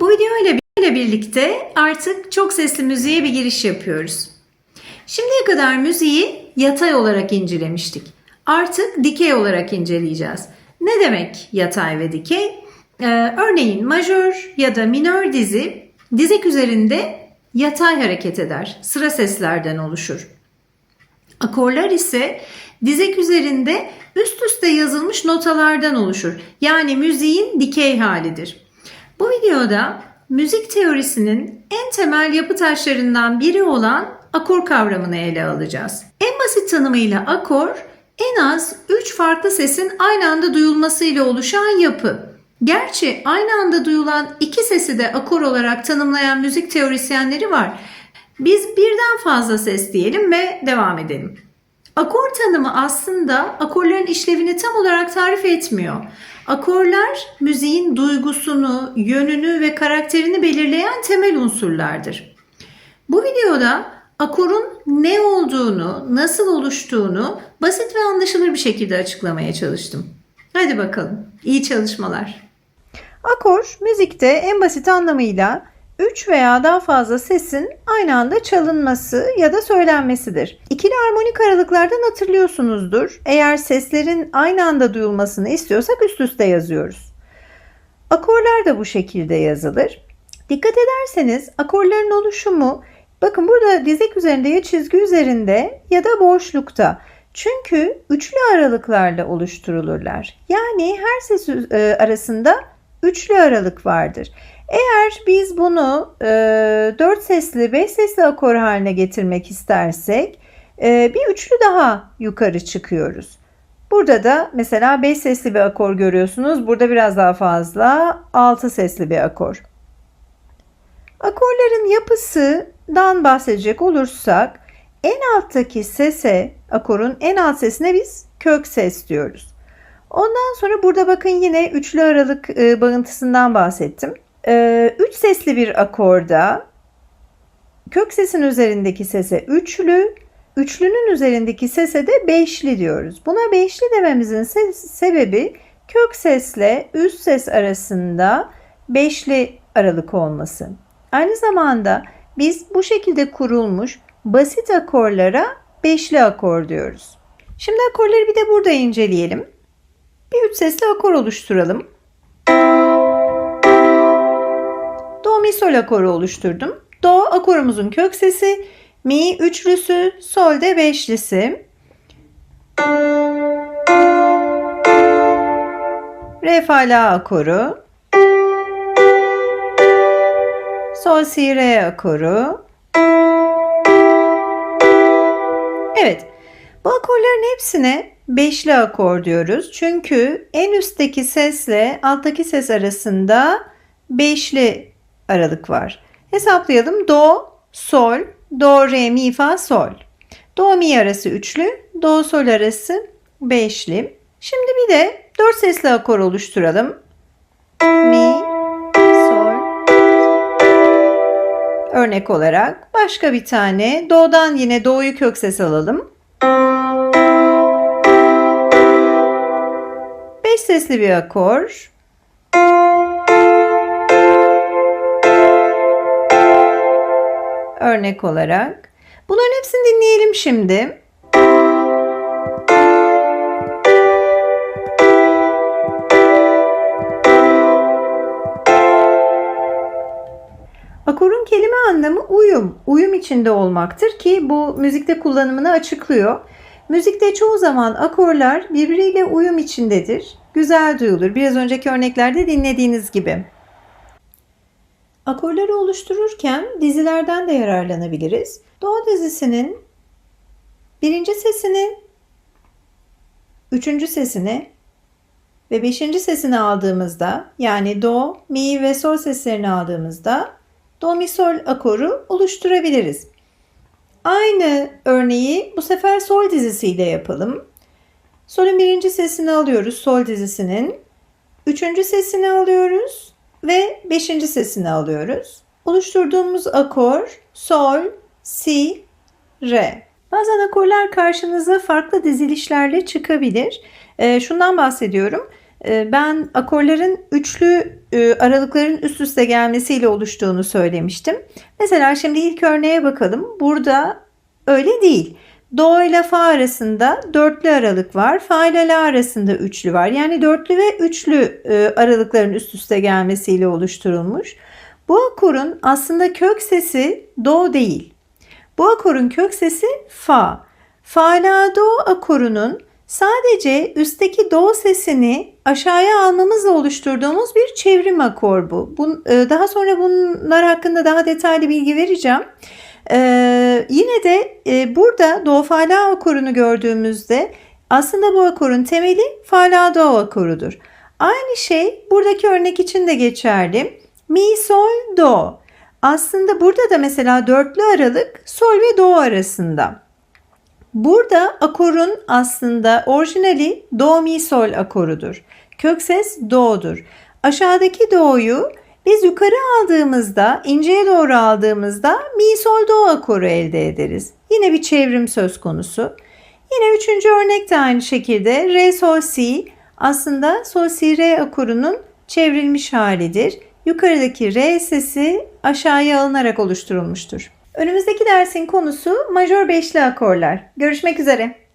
Bu video ile birlikte artık çok sesli müziğe bir giriş yapıyoruz. Şimdiye kadar müziği yatay olarak incelemiştik. Artık dikey olarak inceleyeceğiz. Ne demek yatay ve dikey? Ee, örneğin majör ya da minör dizi dizek üzerinde yatay hareket eder. Sıra seslerden oluşur. Akorlar ise dizek üzerinde üst üste yazılmış notalardan oluşur. Yani müziğin dikey halidir. Bu videoda müzik teorisinin en temel yapı taşlarından biri olan akor kavramını ele alacağız. En basit tanımıyla akor en az 3 farklı sesin aynı anda duyulmasıyla oluşan yapı. Gerçi aynı anda duyulan iki sesi de akor olarak tanımlayan müzik teorisyenleri var. Biz birden fazla ses diyelim ve devam edelim. Akor tanımı aslında akorların işlevini tam olarak tarif etmiyor. Akorlar müziğin duygusunu, yönünü ve karakterini belirleyen temel unsurlardır. Bu videoda akorun ne olduğunu, nasıl oluştuğunu basit ve anlaşılır bir şekilde açıklamaya çalıştım. Hadi bakalım. İyi çalışmalar. Akor müzikte en basit anlamıyla 3 veya daha fazla sesin aynı anda çalınması ya da söylenmesidir. İkili armonik aralıklardan hatırlıyorsunuzdur. Eğer seslerin aynı anda duyulmasını istiyorsak üst üste yazıyoruz. Akorlar da bu şekilde yazılır. Dikkat ederseniz akorların oluşumu bakın burada dizek üzerinde ya çizgi üzerinde ya da boşlukta. Çünkü üçlü aralıklarla oluşturulurlar. Yani her ses e, arasında üçlü aralık vardır. Eğer biz bunu e, 4 sesli 5 sesli akor haline getirmek istersek e, bir üçlü daha yukarı çıkıyoruz. Burada da mesela 5 sesli bir akor görüyorsunuz. Burada biraz daha fazla 6 sesli bir akor. Akorların yapısından bahsedecek olursak en alttaki sese, akorun en alt sesine biz kök ses diyoruz. Ondan sonra burada bakın yine üçlü aralık e, bağıntısından bahsettim. E, üç sesli bir akorda kök sesin üzerindeki sese üçlü, üçlünün üzerindeki sese de beşli diyoruz. Buna beşli dememizin se- sebebi kök sesle üst ses arasında beşli aralık olması. Aynı zamanda biz bu şekilde kurulmuş basit akorlara beşli akor diyoruz. Şimdi akorları bir de burada inceleyelim. Bir üç sesli akor oluşturalım. Do mi sol akoru oluşturdum. Do akorumuzun kök sesi, mi üçlüsü, sol de beşlisi. Re fa la akoru. Sol si re akoru. Evet. Bu akorların hepsine beşli akor diyoruz. Çünkü en üstteki sesle alttaki ses arasında beşli aralık var. Hesaplayalım. Do, sol, do, re, mi, fa, sol. Do, mi arası üçlü, do, sol arası beşli. Şimdi bir de dört sesli akor oluşturalım. Mi, sol. Örnek olarak başka bir tane do'dan yine do'yu kök ses alalım. Beş sesli bir akor. Örnek olarak. Bunların hepsini dinleyelim şimdi. Akorun kelime anlamı uyum, uyum içinde olmaktır ki bu müzikte kullanımını açıklıyor. Müzikte çoğu zaman akorlar birbiriyle uyum içindedir. Güzel duyulur. Biraz önceki örneklerde dinlediğiniz gibi. Akorları oluştururken dizilerden de yararlanabiliriz. Do dizisinin birinci sesini, üçüncü sesini ve beşinci sesini aldığımızda yani do, mi ve sol seslerini aldığımızda do, mi, sol akoru oluşturabiliriz. Aynı örneği bu sefer sol dizisiyle yapalım. Sol'ün birinci sesini alıyoruz sol dizisinin. Üçüncü sesini alıyoruz ve beşinci sesini alıyoruz. Oluşturduğumuz akor sol, si, re. Bazen akorlar karşınıza farklı dizilişlerle çıkabilir. E, şundan bahsediyorum. E, ben akorların üçlü e, aralıkların üst üste gelmesiyle oluştuğunu söylemiştim. Mesela şimdi ilk örneğe bakalım. Burada öyle değil. Do ile fa arasında dörtlü aralık var. Fa ile la arasında üçlü var. Yani dörtlü ve üçlü e, aralıkların üst üste gelmesiyle oluşturulmuş. Bu akorun aslında kök sesi do değil. Bu akorun kök sesi fa. Fa la do akorunun sadece üstteki do sesini aşağıya almamızla oluşturduğumuz bir çevrim akor bu. E, daha sonra bunlar hakkında daha detaylı bilgi vereceğim. Ee, yine de e, burada do fa la akorunu gördüğümüzde aslında bu akorun temeli fa la do akorudur. Aynı şey buradaki örnek için de geçerli. Mi sol do. Aslında burada da mesela dörtlü aralık sol ve do arasında. Burada akorun aslında orijinali do mi sol akorudur. Kök ses do'dur. Aşağıdaki do'yu biz yukarı aldığımızda, inceye doğru aldığımızda mi sol do akoru elde ederiz. Yine bir çevrim söz konusu. Yine üçüncü örnek de aynı şekilde re sol si aslında sol si re akorunun çevrilmiş halidir. Yukarıdaki re sesi aşağıya alınarak oluşturulmuştur. Önümüzdeki dersin konusu majör beşli akorlar. Görüşmek üzere.